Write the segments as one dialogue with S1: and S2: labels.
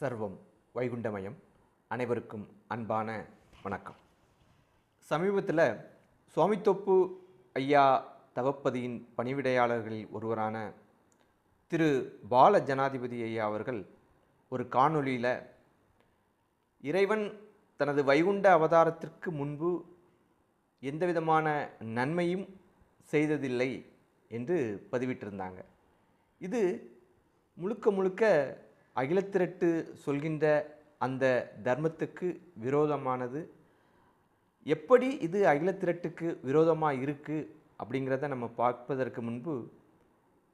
S1: சர்வம் வைகுண்டமயம். அனைவருக்கும் அன்பான வணக்கம். சமீபத்தில் சுவாமித்தொப்பு ஐயா தவப்பதியின் பணிவிடையாளர்களில் ஒருவரான திரு பால ஜனாதிபதி ஐயா அவர்கள் ஒரு காணொளியில் இறைவன் தனது வைகுண்ட அவதாரத்திற்கு முன்பு எந்தவிதமான நன்மையும் செய்ததில்லை என்று பதிவிட்டிருந்தாங்க. இது முழுக்க முழுக்க அகிலத்திரட்டு சொல்கின்ற அந்த தர்மத்துக்கு விரோதமானது. எப்படி இது அகிலத்திரட்டுக்கு விரோதமாக இருக்குது அப்படிங்கிறத நம்ம பார்ப்பதற்கு முன்பு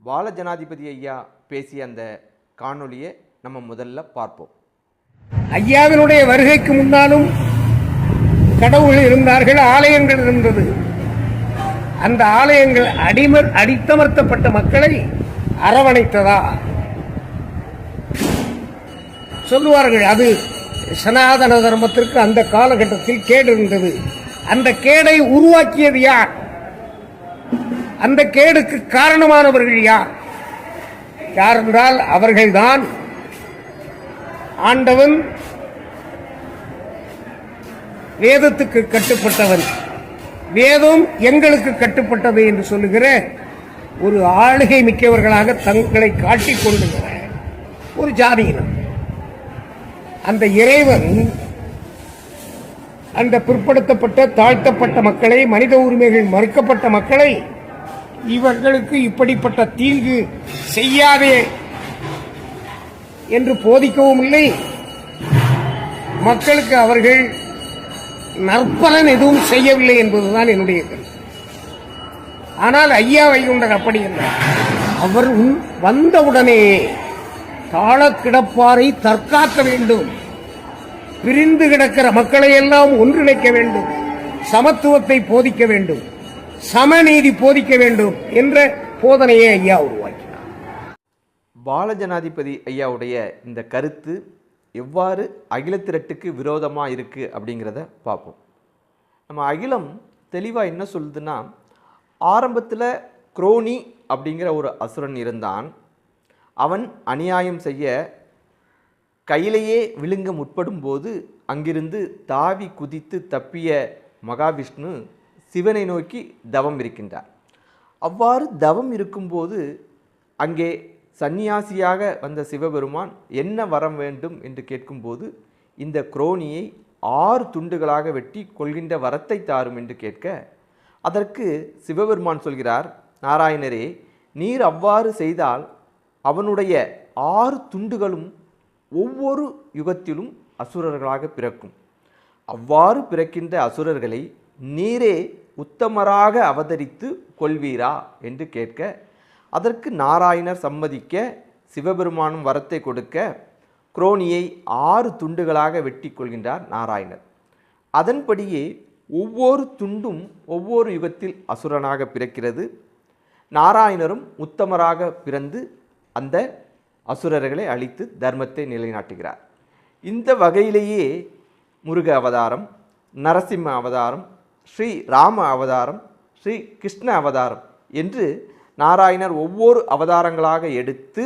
S1: பால ஜனாதிபதி ஐயா பேசிய அந்த காணொளியை நம்ம முதல்ல பார்ப்போம்.
S2: ஐயாவினுடைய வருகைக்கு முன்னாலும் கடவுள்கள் இருந்தார்கள் ஆலயங்கள் இருந்தது. அந்த ஆலயங்கள் அடிமர் அடித்தமர்த்தப்பட்ட மக்களை அரவணைத்ததா? சொல்லுவார்கள் அது சனாதன தர்மத்திற்கு அந்த காலகட்டத்தில் கேடு இருந்தது. அந்த கேடை உருவாக்கியது யார்? அந்த கேடுக்கு காரணமானவர்கள் யார்? யார் என்றால் அவர்கள்தான் ஆண்டவன் வேதத்துக்கு கட்டுப்பட்டவன். வேதம் எங்களுக்கு கட்டுப்பட்டது என்று சொல்லுகிற ஒரு ஆளுகை மிக்கவர்களாக தங்களை காட்டிக் கொள்ளுகிற ஒரு ஜாதியினர். அந்த இறைவன் அந்த பிற்படுத்தப்பட்ட தாழ்த்தப்பட்ட மக்களை மனித உரிமைகள் மறுக்கப்பட்ட மக்களை இவர்களுக்கு இப்படிப்பட்ட தீங்கு செய்யாதே என்று போதிக்கவும் இல்லை. மக்களுக்கு அவர்கள் நற்பலன் எதுவும் செய்யவில்லை என்பதுதான் என்னுடைய கருத்து. ஆனால் ஐயா வைகுண்டர் அப்படி இல்லை. அவர் வந்தவுடனே தாழ கிடப்பாரை தற்காக்க வேண்டும். பிரிந்து கிடக்கிற மக்களை எல்லாம் ஒன்றிணைக்க வேண்டும். சமத்துவத்தை போதிக்க வேண்டும். சமநீதி போதிக்க வேண்டும் என்ற போதனையை ஐயா உருவாக்கினார்.
S1: பாலஜனாதிபதி ஐயாவுடைய இந்த கருத்து எவ்வாறு அகிலத்திரட்டுக்கு விரோதமாக இருக்குது அப்படிங்கிறத பார்ப்போம். நம்ம அகிலம் தெளிவாக என்ன சொல்லுதுன்னா ஆரம்பத்தில் குரோனி அப்படிங்கிற ஒரு அசுரன் இருந்தான். அவன் அநியாயம் செய்ய கையிலேயே விழுங்க முற்படும் போது அங்கிருந்து தாவி குதித்து தப்பிய மகாவிஷ்ணு சிவனை நோக்கி தவம் இருக்கின்றார். அவ்வாறு தவம் இருக்கும்போது அங்கே சந்நியாசியாக வந்த சிவபெருமான் என்ன வரம் வேண்டும் என்று கேட்கும்போது இந்த குரோனியை ஆறு துண்டுகளாக வெட்டி கொள்கின்ற வரத்தை தாரும் என்று கேட்க அதற்கு சிவபெருமான் சொல்கிறார் நாராயணரே நீர் அவ்வாறு செய்தால் அவனுடைய ஆறு துண்டுகளும் ஒவ்வொரு யுகத்திலும் அசுரர்களாக பிறக்கும். அவ்வாறு பிறக்கின்ற அசுரர்களை நீரே உத்தமராக அவதரித்து கொள்வீரா? என்று கேட்க அதற்கு நாராயணர் சம்மதிக்க சிவபெருமானும் வரத்தை கொடுக்க குரோனியை ஆறு துண்டுகளாக வெட்டி கொள்கின்றார் நாராயணர். அதன்படியே ஒவ்வொரு துண்டும் ஒவ்வொரு யுகத்தில் அசுரனாக பிறக்கிறது. நாராயணரும் உத்தமராக பிறந்து அந்த அசுரர்களை அழித்து தர்மத்தை நிலைநாட்டுகிறார். இந்த வகையிலேயே முருக அவதாரம் நரசிம்ம அவதாரம் ஸ்ரீ ராம அவதாரம் ஸ்ரீ கிருஷ்ண அவதாரம் என்று நாராயணர் ஒவ்வொரு அவதாரங்களாக எடுத்து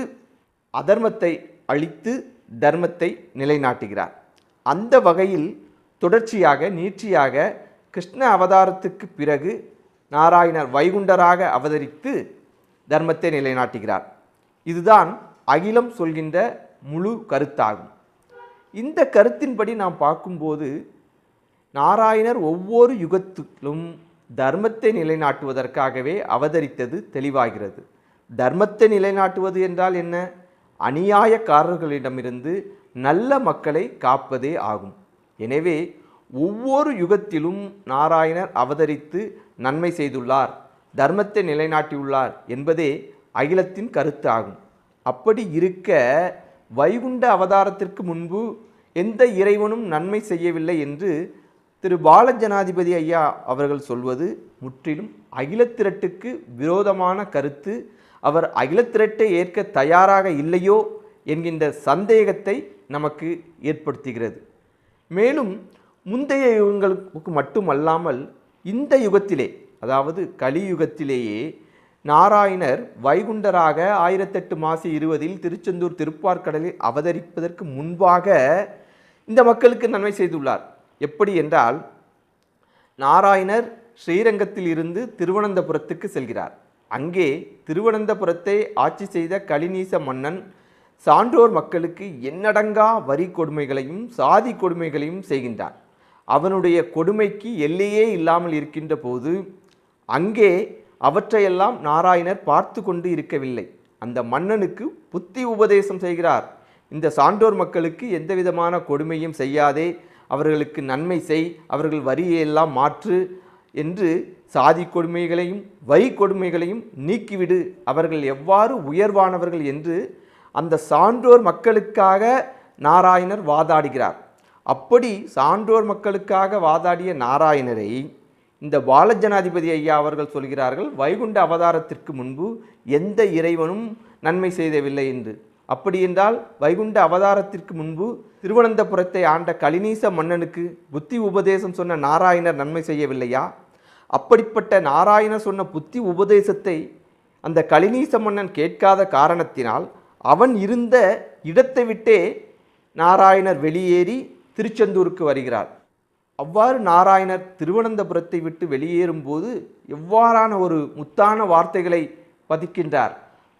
S1: அதர்மத்தை அழித்து தர்மத்தை நிலைநாட்டுகிறார். அந்த வகையில் தொடர்ச்சியாக நீட்சியாக கிருஷ்ண அவதாரத்துக்கு பிறகு நாராயணர் வைகுண்டராக அவதரித்து தர்மத்தை நிலைநாட்டுகிறார். இதுதான் அகிலம் சொல்கின்ற முழு கருத்தாகும். இந்த கருத்தின்படி நாம் பார்க்கும்போது நாராயணர் ஒவ்வொரு யுகத்திலும் தர்மத்தை நிலைநாட்டுவதற்காகவே அவதரித்தது தெளிவாகிறது. தர்மத்தை நிலைநாட்டுவது என்றால் என்ன? அநியாயக்காரர்களிடமிருந்து நல்ல மக்களை காப்பதே ஆகும். எனவே ஒவ்வொரு யுகத்திலும் நாராயணர் அவதரித்து நன்மை செய்துள்ளார் தர்மத்தை நிலைநாட்டியுள்ளார் என்பதே அகிலத்தின் கருத்து ஆகும். அப்படி இருக்க வைகுண்ட அவதாரத்திற்கு முன்பு எந்த இறைவனும் நன்மை செய்யவில்லை என்று திரு பால ஜனாதிபதி ஐயா அவர்கள் சொல்வது முற்றிலும் அகிலத்திரட்டுக்கு விரோதமான கருத்து. அவர் அகிலத்திரட்டை ஏற்க தயாராக இல்லையோ என்கின்ற சந்தேகத்தை நமக்கு ஏற்படுத்துகிறது. மேலும் முந்தைய யுகங்களுக்கு மட்டுமல்லாமல் இந்த யுகத்திலே அதாவது கலியுகத்திலேயே நாராயணர் வைகுண்டராக ஆயிரத்தெட்டு மாசி இருபதில் திருச்செந்தூர் திருப்பார்கடலில் அவதரிப்பதற்கு முன்பாக இந்த மக்களுக்கு நன்மை செய்துள்ளார். எப்படி என்றால் நாராயணர் ஸ்ரீரங்கத்தில் இருந்து திருவனந்தபுரத்துக்கு செல்கிறார். அங்கே திருவனந்தபுரத்தை ஆட்சி செய்த கலிநீச மன்னன் சான்றோர் மக்களுக்கு எண்ணடங்கா வரி கொடுமைகளையும் சாதி கொடுமைகளையும் செய்கின்றான் அவனுடைய கொடுமைக்கு எல்லையே இல்லாமல் இருக்கின்ற போது அங்கே அவற்றையெல்லாம் நாராயணர் பார்த்து கொண்டு இருக்கவில்லை. அந்த மன்னனுக்கு புத்தி உபதேசம் செய்கிறார். இந்த சான்றோர் மக்களுக்கு எந்த விதமான கொடுமையும் செய்யாதே அவர்களுக்கு நன்மை செய் அவர்கள் வரியெல்லாம் மாற்று என்று சாதி கொடுமைகளையும் வரி கொடுமைகளையும் நீக்கிவிடு. அவர்கள் எவ்வாறு உயர்வானவர்கள் என்று அந்த சான்றோர் மக்களுக்காக நாராயணர் வாதாடுகிறார். அப்படி சான்றோர் மக்களுக்காக வாதாடிய நாராயணரை இந்த பாலஜனாதிபதி ஐயா அவர்கள் சொல்கிறார்கள் வைகுண்ட அவதாரத்திற்கு முன்பு எந்த இறைவனும் நன்மை செய்தவில்லை என்று. அப்படி என்றால் வைகுண்ட அவதாரத்திற்கு முன்பு திருவனந்தபுரத்தை ஆண்ட கலினீச மன்னனுக்கு புத்தி உபதேசம் சொன்ன நாராயணர் நன்மை செய்யவில்லையா? அப்படிப்பட்ட நாராயணர் சொன்ன புத்தி உபதேசத்தை அந்த கலினீச மன்னன் கேட்காத காரணத்தினால் அவன் இருந்த இடத்தை விட்டே நாராயணர் வெளியேறி திருச்செந்தூருக்கு வருகிறார். அவ்வாறு நாராயணர் திருவனந்தபுரத்தை விட்டு வெளியேறும்போது எவ்வாறான ஒரு முத்தான வார்த்தைகளை பதிக்கின்றார்?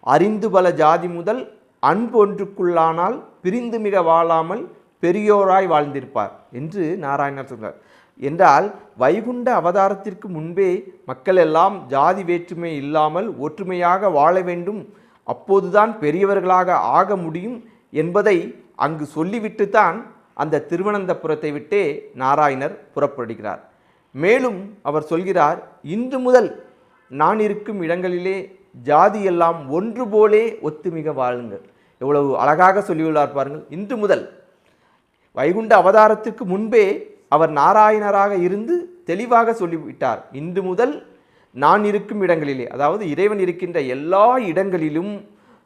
S1: அறிந்து பல ஜாதி முதல் அன்பு ஒன்றுக்குள்ளானால் பிரிந்து மிக வாழாமல் பெரியோராய் வாழ்ந்திருப்பார் என்று நாராயணர் சொன்னார் என்றால் வைகுண்ட அவதாரத்திற்கு முன்பே மக்கள் எல்லாம் ஜாதி வேற்றுமை இல்லாமல் ஒற்றுமையாக வாழ வேண்டும். அப்போதுதான் பெரியவர்களாக ஆக முடியும் என்பதை அங்கு சொல்லிவிட்டுத்தான் அந்த திருவனந்தபுரத்தை விட்டே நாராயணர் புறப்படுகிறார். மேலும் அவர் சொல்கிறார் இன்று முதல் நான் இருக்கும் இடங்களிலே ஜாதி எல்லாம் ஒன்று போலே ஒத்துமிக வாழுங்கள். எவ்வளவு அழகாக சொல்லியுள்ளார் பாருங்கள். இன்று முதல் வைகுண்ட அவதாரத்திற்கு முன்பே அவர் நாராயணராக இருந்து தெளிவாக சொல்லிவிட்டார். இன்று முதல் நான் இருக்கும் இடங்களிலே அதாவது இறைவன் இருக்கின்ற எல்லா இடங்களிலும்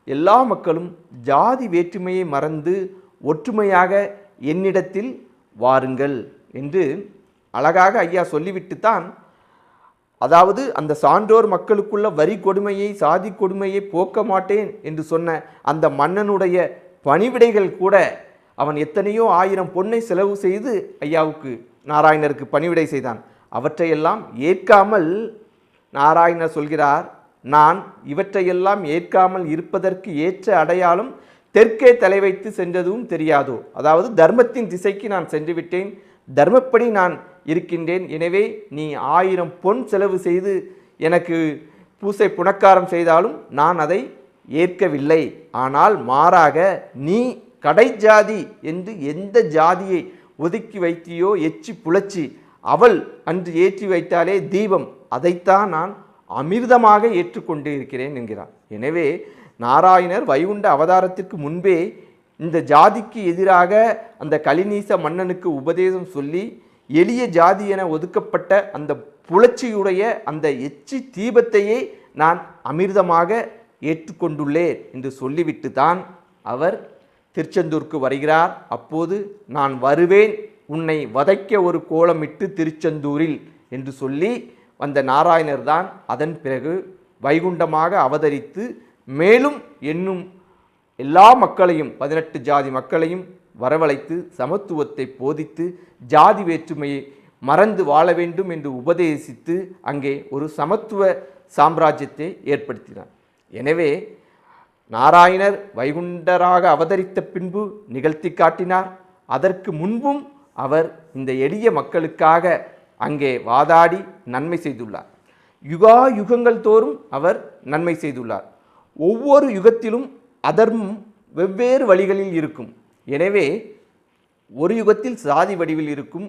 S1: எல்லா மக்களும் ஜாதி வேற்றுமையை மறந்து ஒற்றுமையாக என்னிடத்தில் வாருங்கள் என்று அழகாக ஐயா சொல்லிவிட்டு தான் அதாவது அந்த சான்றோர் மக்களுக்குள்ள வரி கொடுமையை சாதி கொடுமையை போக்க மாட்டேன் என்று சொன்ன அந்த மன்னனுடைய பணிவிடைகள் கூட அவன் எத்தனையோ ஆயிரம் பொன்னை செலவு செய்து ஐயாவுக்கு நாராயணருக்கு பணிவிடை செய்தான். அவற்றையெல்லாம் ஏற்காமல் நாராயணர் சொல்கிறார் நான் இவற்றையெல்லாம் ஏற்காமல் இருப்பதற்கு ஏற்ற அடையாளம் தெற்கே தலை வைத்து சென்றதும் தெரியாதோ? அதாவது தர்மத்தின் திசைக்கு நான் சென்று விட்டேன் தர்மப்படி நான் இருக்கின்றேன். எனவே நீ ஆயிரம் பொன் செலவு செய்து எனக்கு பூசை புனக்காரம் செய்தாலும் நான் அதை ஏற்கவில்லை. ஆனால் மாறாக நீ கடை ஜாதி என்று எந்த ஜாதியை ஒதுக்கி வைத்தியோ எச்சி புலச்சி அவள் அன்று ஏற்றி வைத்தாலே தீபம். அதைத்தான் நான் அமிர்தமாக ஏற்றுக்கொண்டு இருக்கிறேன் என்கிறார் எனவே நாராயணர் வைகுண்ட அவதாரத்திற்கு முன்பே இந்த ஜாதிக்கு எதிராக அந்த கலிநீச மன்னனுக்கு உபதேசம் சொல்லி எளிய ஜாதி என ஒதுக்கப்பட்ட அந்த புலட்சியுடைய அந்த எச்சி தீபத்தையே நான் அமிர்தமாக ஏற்றுக்கொண்டுள்ளேன் என்று சொல்லிவிட்டு தான் அவர் திருச்செந்தூருக்கு வருகிறார். அப்போது நான் வருவேன் உன்னை வதைக்க ஒரு கோலமிட்டு திருச்செந்தூரில் என்று சொல்லி வந்த நாராயணர் தான் அதன் பிறகு வைகுண்டமாக அவதரித்து மேலும் என்னும் எல்லா மக்களையும் பதினெட்டு ஜாதி மக்களையும் வரவழைத்து சமத்துவத்தை போதித்து ஜாதி வேற்றுமையை மறந்து வாழ வேண்டும் என்று உபதேசித்து அங்கே ஒரு சமத்துவ சாம்ராஜ்யத்தை ஏற்படுத்தினார். எனவே நாராயணர் வைகுண்டராக அவதரித்த பின்பு நிகழ்த்தி காட்டினார். அதற்கு முன்பும் அவர் இந்த எளிய மக்களுக்காக அங்கே வாதாடி நன்மை செய்துள்ளார். யுகா யுகங்கள் தோறும் அவர் நன்மை செய்துள்ளார். ஒவ்வொரு யுகத்திலும் அதர்மம் வெவ்வேறு வழிகளில் இருக்கும். எனவே ஒரு யுகத்தில் சாதி வடிவில் இருக்கும்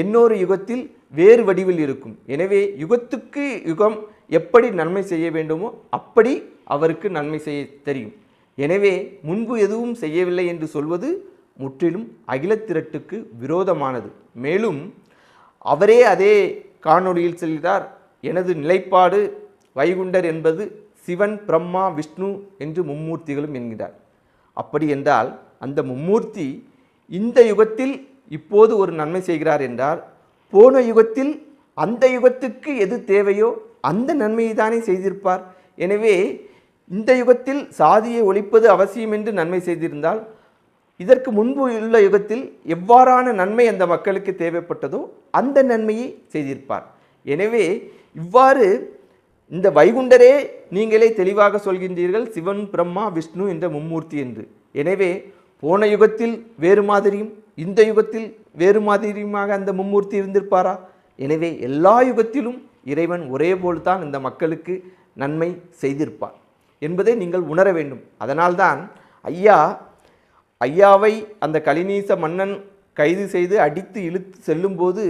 S1: இன்னொரு யுகத்தில் வேறு வடிவில் இருக்கும். எனவே யுகத்துக்கு யுகம் எப்படி நன்மை செய்ய வேண்டுமோ அப்படி அவருக்கு நன்மை செய்ய தெரியும். எனவே முன்பு எதுவும் செய்யவில்லை என்று சொல்வது முற்றிலும் அகிலத்திரட்டுக்கு விரோதமானது. மேலும் அவரே அதே காணொளியில் செல்கிறார். எனது நிலைப்பாடு வைகுண்டர் என்பது சிவன் பிரம்மா விஷ்ணு என்று மும்மூர்த்திகளும் என்கிறார். அப்படி என்றால் அந்த மும்மூர்த்தி இந்த யுகத்தில் இப்போது ஒரு நன்மை செய்கிறார் என்றால் போன யுகத்தில் அந்த யுகத்துக்கு எது தேவையோ அந்த நன்மையை தானே செய்திருப்பார். எனவே இந்த யுகத்தில் சாதியை ஒழிப்பது அவசியம் என்று நன்மை செய்திருந்தால் இதற்கு முன்பு உள்ள யுகத்தில் எவ்வாறான நன்மை அந்த மக்களுக்கு தேவைப்பட்டதோ அந்த நன்மையை செய்திருப்பார். எனவே இவ்வாறு இந்த வைகுண்டரே நீங்களே தெளிவாக சொல்கின்றீர்கள் சிவன் பிரம்மா விஷ்ணு என்ற மும்மூர்த்தி என்று. எனவே போன யுகத்தில் வேறு மாதிரியும் இந்த யுகத்தில் வேறு மாதிரியுமாக அந்த மும்மூர்த்தி இருந்திருப்பாரா? எனவே எல்லா யுகத்திலும் இறைவன் ஒரே போல்தான் இந்த மக்களுக்கு நன்மை செய்திருப்பார் என்பதை நீங்கள் உணர வேண்டும். அதனால்தான் ஐயா ஐயாவை அந்த கலினீச மன்னன் கைது செய்து அடித்து இழுத்து செல்லும்போது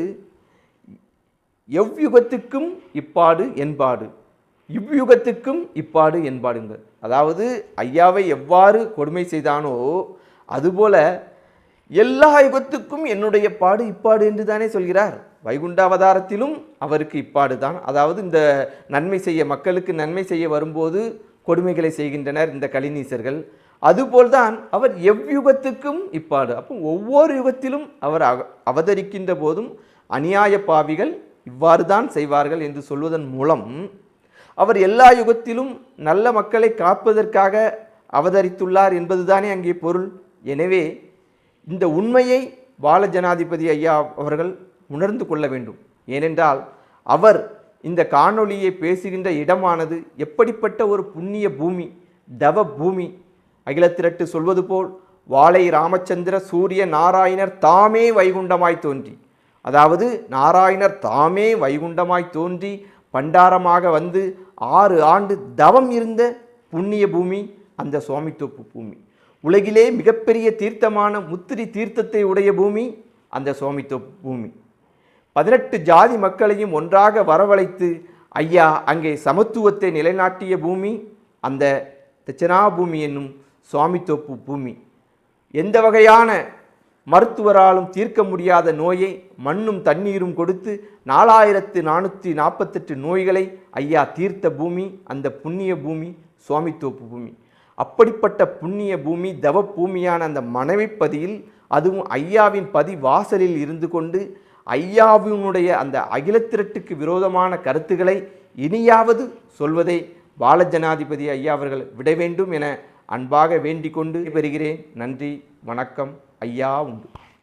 S1: எவ்யுகத்துக்கும் இப்பாடு என்பாடு இவ்யுகத்துக்கும் இப்பாடு என்பாடுங்கள் அதாவது ஐயாவை எவ்வாறு கொடுமை செய்தானோ அதுபோல எல்லா யுகத்துக்கும் என்னுடைய பாடு இப்பாடு என்று தானே சொல்கிறார். வைகுண்ட அவதாரத்திலும் அவருக்கு இப்பாடு தான். அதாவது இந்த நன்மை செய்ய மக்களுக்கு நன்மை செய்ய வரும்போது கொடுமைகளை செய்கின்றனர் இந்த கலிநீசர்கள் அதுபோல்தான் அவர் எவ்யுகத்துக்கும் இப்பாடு. அப்போ ஒவ்வொரு யுகத்திலும் அவர் அவ- அவதரிக்கின்ற போதும் அநியாய பாவிகள் இவ்வாறு தான் செய்வார்கள் என்று சொல்வதன் மூலம் அவர் எல்லா யுகத்திலும் நல்ல மக்களை காப்பதற்காக அவதரித்துள்ளார் என்பதுதானே அங்கே பொருள். எனவே இந்த உண்மையை பால ஜனாதிபதி ஐயா அவர்கள் உணர்ந்து கொள்ள வேண்டும். ஏனென்றால் அவர் இந்த காணொளியை பேசுகின்ற இடமானது எப்படிப்பட்ட ஒரு புண்ணிய பூமி தவ பூமி. அகிலத்திரட்டு சொல்வது போல் வாழை ராமச்சந்திர சூரிய நாராயணர் தாமே வைகுண்டமாய் தோன்றி. அதாவது நாராயணர் தாமே வைகுண்டமாய் தோன்றி பண்டாரமாக வந்து ஆறு ஆண்டு தவம் இருந்த புண்ணிய பூமி அந்த சுவாமித்தோப்பு பூமி. உலகிலே மிகப்பெரிய தீர்த்தமான முத்திரி தீர்த்தத்தை உடைய பூமி அந்த சுவாமித்தோப்பு பூமி. பதினெட்டு ஜாதி மக்களையும் ஒன்றாக வரவழைத்து ஐயா அங்கே சமத்துவத்தை நிலைநாட்டிய பூமி அந்த தட்சணாபூமி என்னும் சுவாமித்தோப்பு பூமி. எந்த வகையான மருத்துவராலும் தீர்க்க முடியாத நோயை மண்ணும் தண்ணீரும் கொடுத்து நாலாயிரத்து நானூற்றி நாற்பத்தெட்டு நோய்களை ஐயா தீர்த்த பூமி அந்த புண்ணிய பூமி சுவாமித்தோப்பு பூமி. அப்படிப்பட்ட புண்ணிய பூமி தவ பூமியான அந்த மனைவிப்பதியில் அதுவும் ஐயாவின் பதி வாசலில் இருந்து கொண்டு ஐயாவினுடைய அந்த அகிலத்திரட்டுக்கு விரோதமான கருத்துக்களை இனியாவது சொல்வதை பாலஜனாதிபதி ஐயா அவர்கள் விட வேண்டும் என அன்பாக வேண்டிக் கொண்டு பெறுகிறேன் நன்றி வணக்கம் ஐயா உண்டு.